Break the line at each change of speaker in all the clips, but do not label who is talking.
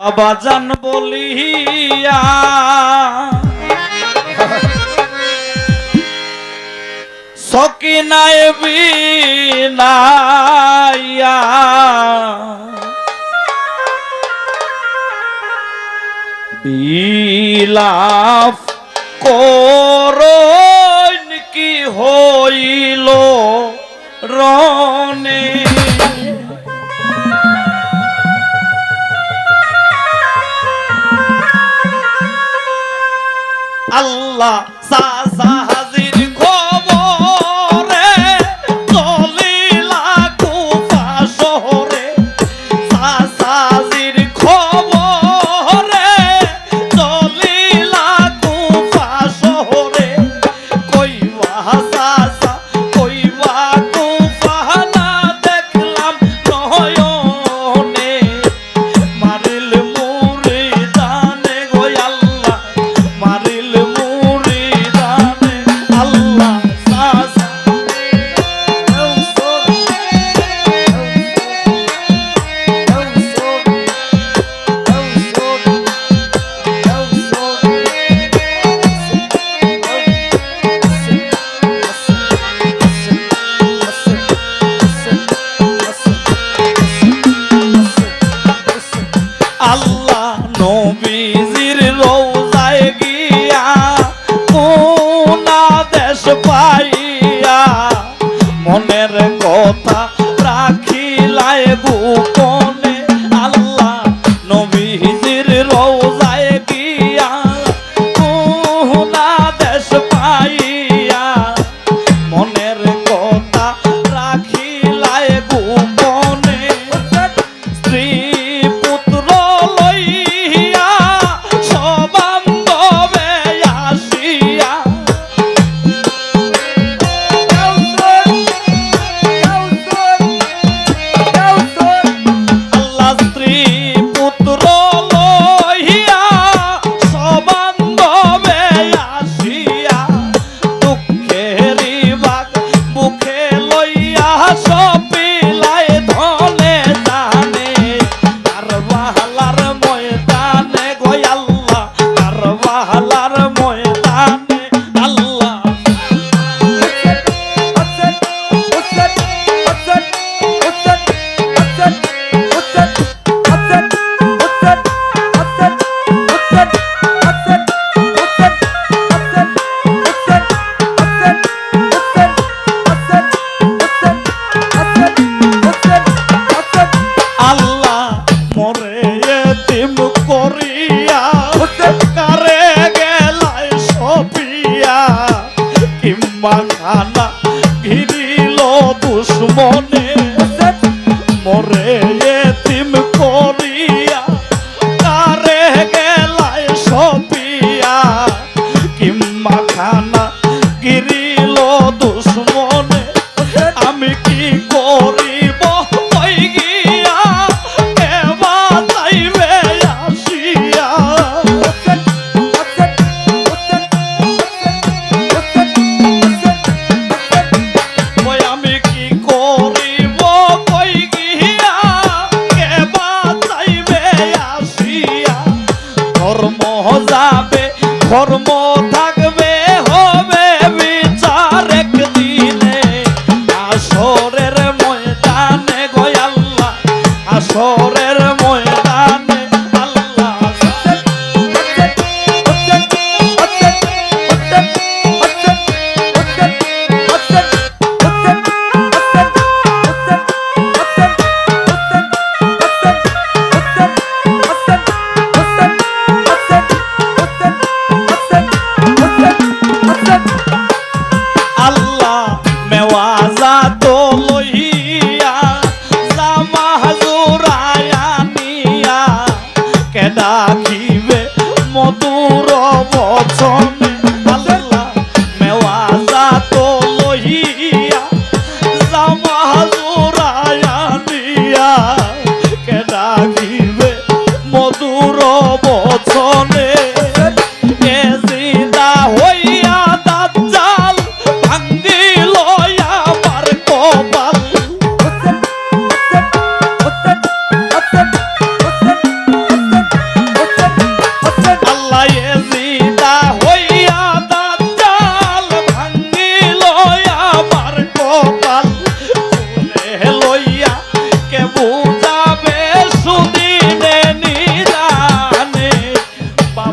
আবাজান বলিয়া। সকিনায় বিনাইয়া। বিলাফ করইন কি হইল রনে 봐봐 on morning.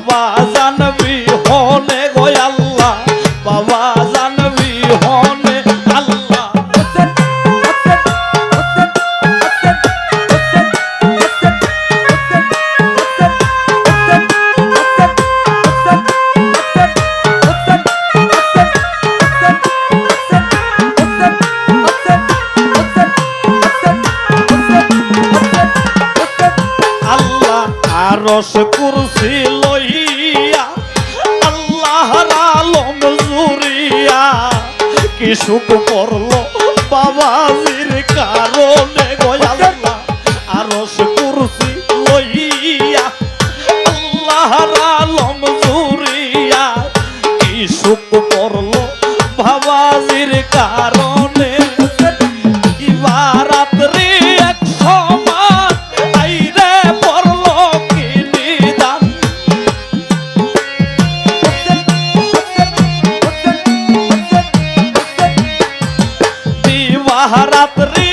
বাবা জানবি হনে গো আল্লাহ বাবা জানবি হনে আল্লাহ। আল্লাহ আর রস কুরস suco com রাত্রি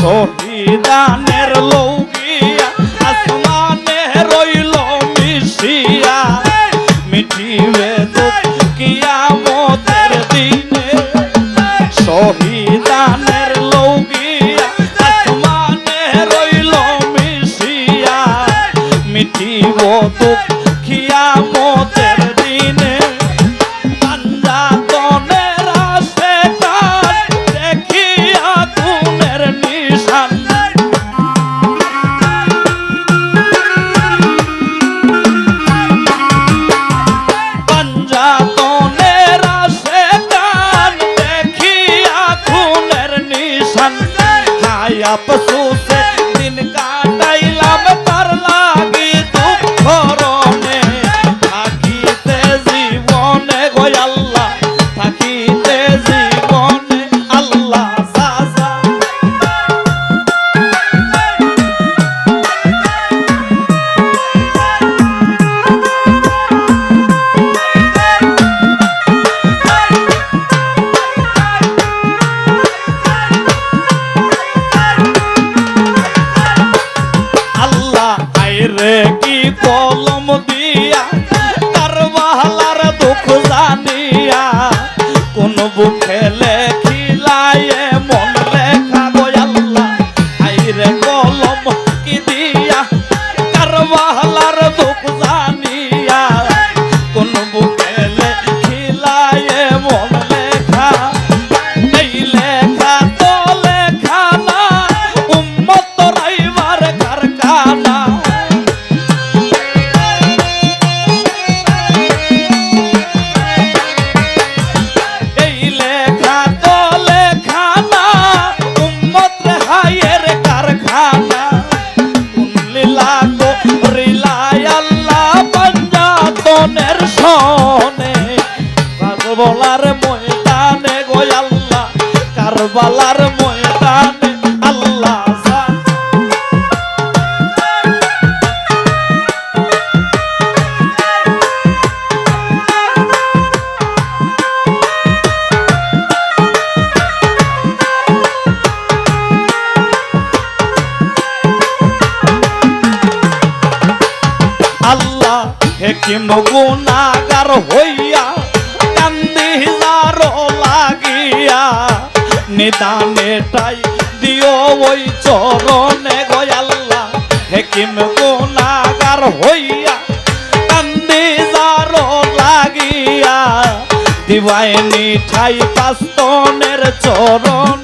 সবিদানের লৌকিয়া, আসমানে রইল মিশিয়া। মিঠিবে দুঃখিয়া মতের দিনে সবিদানের লৌকিয়া, আসমানে রইল মিশিয়া। মিঠিব দুঃখ आपस থাকো আল্লাহ পাঞ্জাতনের সনে। কারবালার ময়দানে গো আল্লাহ কারবালার ভিকিম গুণাগার হইয়া কান্দি হারো লাগিয়া নিদানে তাই দিও ওই চরণে গয়াল্লা। হেকিম গুণাগার হইয়া কান্দি হারো লাগিয়া দিবায়নি ঠাই পাস্তনের চরণ